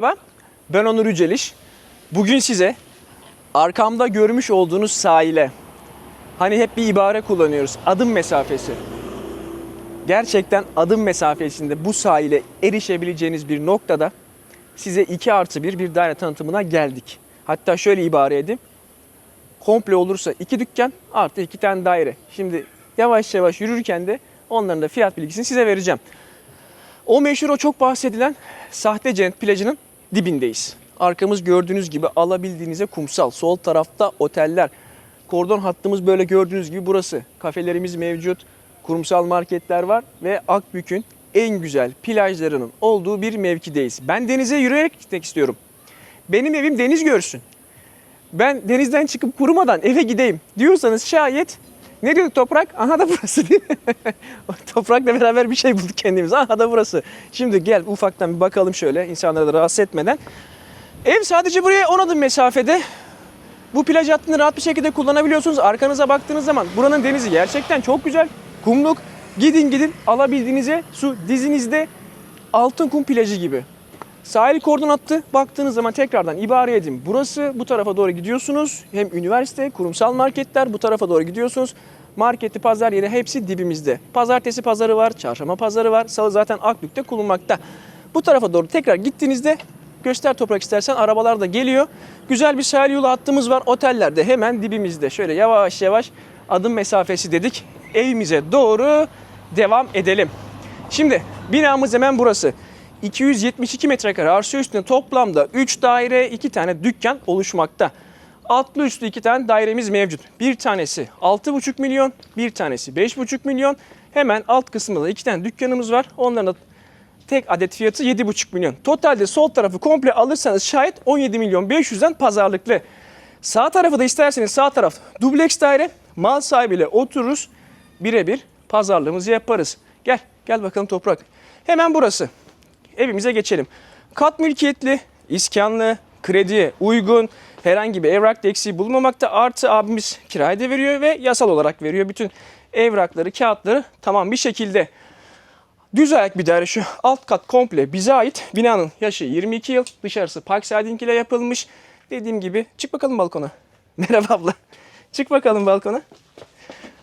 Merhaba, ben Onur Yüceliş. Bugün size arkamda görmüş olduğunuz sahile, hani hep bir ibare kullanıyoruz, adım mesafesi. Gerçekten adım mesafesinde bu sahile erişebileceğiniz bir noktada size 2 artı 1 bir daire tanıtımına geldik. Hatta şöyle ibare edeyim. Komple olursa 2 dükkan artı 2 tane daire. Şimdi yavaş yavaş yürürken de onların da fiyat bilgisini size vereceğim. O meşhur o çok bahsedilen sahte cennet plajının dibindeyiz. Arkamız gördüğünüz gibi alabildiğinize kumsal. Sol tarafta oteller. Kordon hattımız böyle gördüğünüz gibi burası. Kafelerimiz mevcut. Kurumsal marketler var ve Akbük'ün en güzel plajlarının olduğu bir mevkideyiz. Ben denize yürüyerek gitmek istiyorum. Benim evim deniz görsün. Ben denizden çıkıp kurumadan eve gideyim diyorsanız şayet ne diyorduk toprak? Aha da burası değil mi? Toprakla beraber bir şey bulduk kendimize. Aha da burası. Şimdi gel ufaktan bir bakalım şöyle insanları da rahatsız etmeden. Ev sadece buraya 10 adım mesafede. Bu plaj hattını rahat bir şekilde kullanabiliyorsunuz. Arkanıza baktığınız zaman buranın denizi gerçekten çok güzel. Kumluk. Gidin gidin alabildiğinize su dizinizde altın kum plajı gibi. Sahil kordon hattı baktığınız zaman tekrardan ibare edin. Burası bu tarafa doğru gidiyorsunuz. Hem üniversite, kurumsal marketler bu tarafa doğru gidiyorsunuz. Marketi, pazar yeri hepsi dibimizde. Pazartesi pazarı var, çarşamba pazarı var. Salı zaten Akbük'te kullanmakta. Bu tarafa doğru tekrar gittiğinizde göster toprak istersen arabalar da geliyor. Güzel bir sahil yolu hattımız var. Oteller de hemen dibimizde. Şöyle yavaş yavaş adım mesafesi dedik. Evimize doğru devam edelim. Şimdi binamız hemen burası. 272 metrekare arsa üstünde toplamda 3 daire, 2 tane dükkan oluşmakta. Altlı üstlü 2 tane dairemiz mevcut. Bir tanesi 6,5 milyon, bir tanesi 5,5 milyon. Hemen alt kısmında da 2 tane dükkanımız var. Onların da tek adet fiyatı 7,5 milyon. Totalde sol tarafı komple alırsanız şayet 17 milyon 500'den pazarlıklı. Sağ tarafı da isterseniz sağ taraf dubleks daire. Mal sahibiyle otururuz. Birebir pazarlığımızı yaparız. Gel, gel bakalım toprak. Hemen burası evimize geçelim. Kat mülkiyetli, iskanlı, krediye uygun, herhangi bir evrak eksiği bulunmamakta. Artı abimiz kiraya da veriyor ve yasal olarak veriyor. Bütün evrakları, kağıtları tamam bir şekilde. Düz ayak bir daire şu alt kat komple bize ait. Binanın yaşı 22 yıl. Dışarısı park siding ile yapılmış. Dediğim gibi çık bakalım balkona. Merhaba abla. Çık bakalım balkona.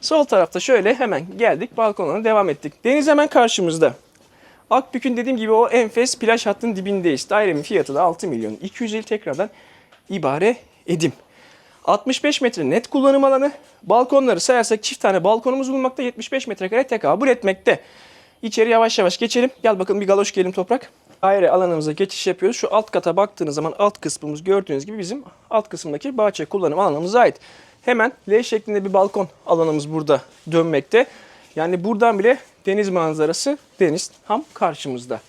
Sol tarafta şöyle hemen geldik balkona devam ettik. Deniz hemen karşımızda. Akbük'ün dediğim gibi o enfes plaj hattının dibindeyiz. Dairemin fiyatı da 6 milyon 250 tekrardan ibare edim. 65 metre net kullanım alanı. Balkonları sayarsak çift tane balkonumuz bulunmakta 75 metrekare tekabül etmekte. İçeri yavaş yavaş geçelim. Gel bakalım bir galoş gelelim toprak. Daire alanımıza geçiş yapıyoruz. Şu alt kata baktığınız zaman alt kısmımız gördüğünüz gibi bizim alt kısımdaki bahçe kullanım alanımıza ait. Hemen L şeklinde bir balkon alanımız burada dönmekte. Yani buradan bile deniz manzarası, deniz tam karşımızda.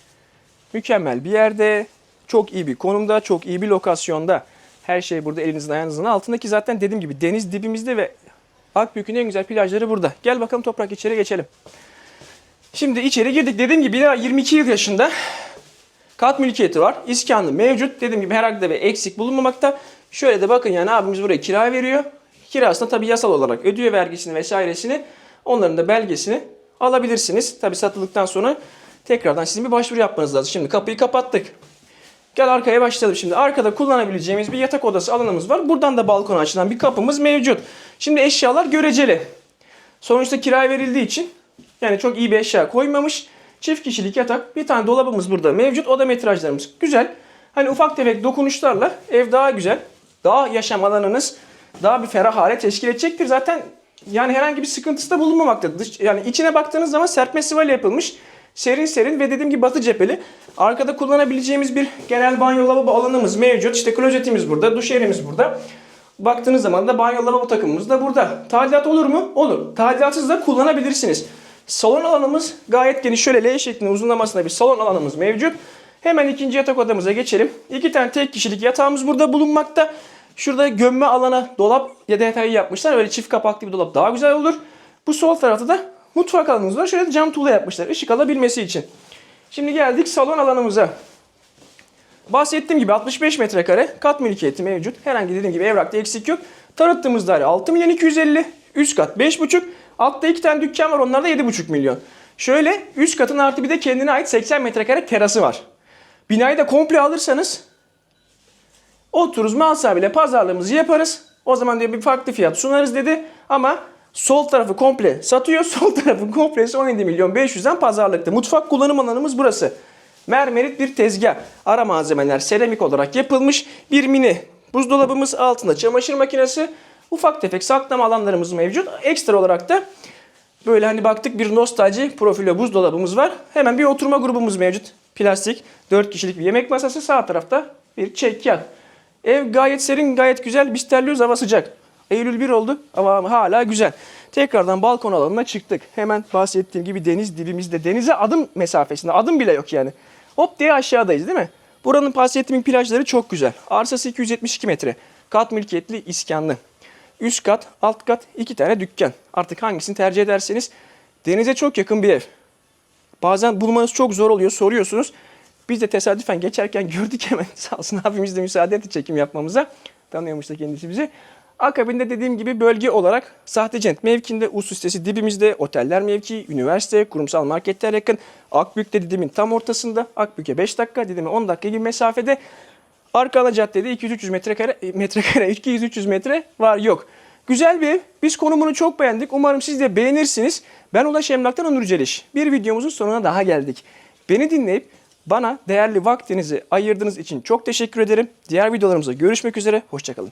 Mükemmel bir yerde, çok iyi bir konumda, çok iyi bir lokasyonda. Her şey burada elinizin ayağınızın altındaki zaten dediğim gibi deniz dibimizde ve Akbük'ün en güzel plajları burada. Gel bakalım toprak içeri geçelim. Şimdi içeri girdik. Dediğim gibi bina 22 yıl yaşında. Kat mülkiyeti var. İskanlı mevcut. Dediğim gibi herhangi bir eksik bulunmamakta. Şöyle de bakın yani abimiz buraya kira veriyor. Kirasını tabii yasal olarak ödüyor vergisini vesairesini. Onların da belgesini alabilirsiniz. Tabii satıldıktan sonra tekrardan sizin bir başvuru yapmanız lazım. Şimdi kapıyı kapattık. Gel arkaya başlayalım şimdi. Arkada kullanabileceğimiz bir yatak odası alanımız var. Buradan da balkona açılan bir kapımız mevcut. Şimdi eşyalar göreceli. Sonuçta kiraya verildiği için yani çok iyi bir eşya koymamış. Çift kişilik yatak, bir tane dolabımız burada mevcut. Oda metrajlarımız güzel. Hani ufak tefek dokunuşlarla ev daha güzel. Daha yaşam alanınız daha bir ferah hale teşkil edecektir. Zaten yani herhangi bir sıkıntısı da bulunmamaktadır. Dış- Yani içine baktığınız zaman serpme sıvayla yapılmış. Serin serin ve dediğim gibi batı cepheli. Arkada kullanabileceğimiz bir genel banyo lavabo alanımız mevcut. İşte klozetimiz burada, duş yerimiz burada. Baktığınız zaman da banyo lavabo takımımız da burada. Tadilat olur mu? Olur. Tadilatsız da kullanabilirsiniz. Salon alanımız gayet geniş. Şöyle L şeklinde uzunlamasında bir salon alanımız mevcut. Hemen ikinci yatak odamıza geçelim. İki tane tek kişilik yatağımız burada bulunmakta. Şurada gömme alana dolap ya detayı yapmışlar. Böyle çift kapaklı bir dolap daha güzel olur. Bu sol tarafta da mutfak alanımız var. Şöyle cam tuğla yapmışlar ışık alabilmesi için. Şimdi geldik salon alanımıza. Bahsettiğim gibi 65 metrekare kat mülkiyeti mevcut. Herhangi dediğim gibi evrakta eksik yok. Tanıttığımız daire 6 milyon 250. Üst kat 5,5. Altta iki tane dükkan var onlar da 7,5 milyon. Şöyle üst katın artı bir de kendine ait 80 metrekare terası var. Binayı da komple alırsanız otururuz mal sahibiyle pazarlığımızı yaparız. O zaman diyor bir farklı fiyat sunarız dedi. Ama sol tarafı komple satıyor. Sol tarafın komplesi 17 milyon 500'den pazarlıkta. Mutfak kullanım alanımız burası. Mermerit bir tezgah. Ara malzemeler seramik olarak yapılmış. Bir mini buzdolabımız altında çamaşır makinesi. Ufak tefek saklama alanlarımız mevcut. Ekstra olarak da Böyle hani baktık bir nostalji profili buzdolabımız var. Hemen bir oturma grubumuz mevcut. Plastik 4 kişilik bir yemek masası sağ tarafta bir çekyat. Ev gayet serin gayet güzel. Biz terliyoruz hava sıcak. Eylül 1 oldu ama hala güzel. Tekrardan balkon alanına çıktık. Hemen bahsettiğim gibi deniz dibimizde. Denize adım mesafesinde. Adım bile yok yani. Hop diye aşağıdayız değil mi? Buranın bahsettiğim plajları çok güzel. Arsası 272 metre. Kat mülkiyetli iskanlı. Üst kat, alt kat, iki tane dükkan. Artık hangisini tercih ederseniz denize çok yakın bir ev. Bazen bulmanız çok zor oluyor, soruyorsunuz. Biz de tesadüfen geçerken gördük hemen. Sağ olsun abimiz de müsaade etti çekim yapmamıza. Tanıyormuş da kendisi bizi. Akabinde dediğim gibi bölge olarak Sahtecent mevkinde Usus sitesi dibimizde, oteller mevki, üniversite, kurumsal marketler yakın. Akbük de Didim'in tam ortasında. Akbük'e 5 dakika, Didim'e 10 dakika gibi mesafede. Arka ana caddede 200-300 metrekare, metrekare 200-300 metre var yok. Güzel bir ev. Biz konumunu çok beğendik. Umarım siz de beğenirsiniz. Ben Ulaş Emlak'tan Onur Celiş. Bir videomuzun sonuna daha geldik. Beni dinleyip bana değerli vaktinizi ayırdığınız için çok teşekkür ederim. Diğer videolarımızda görüşmek üzere. Hoşçakalın.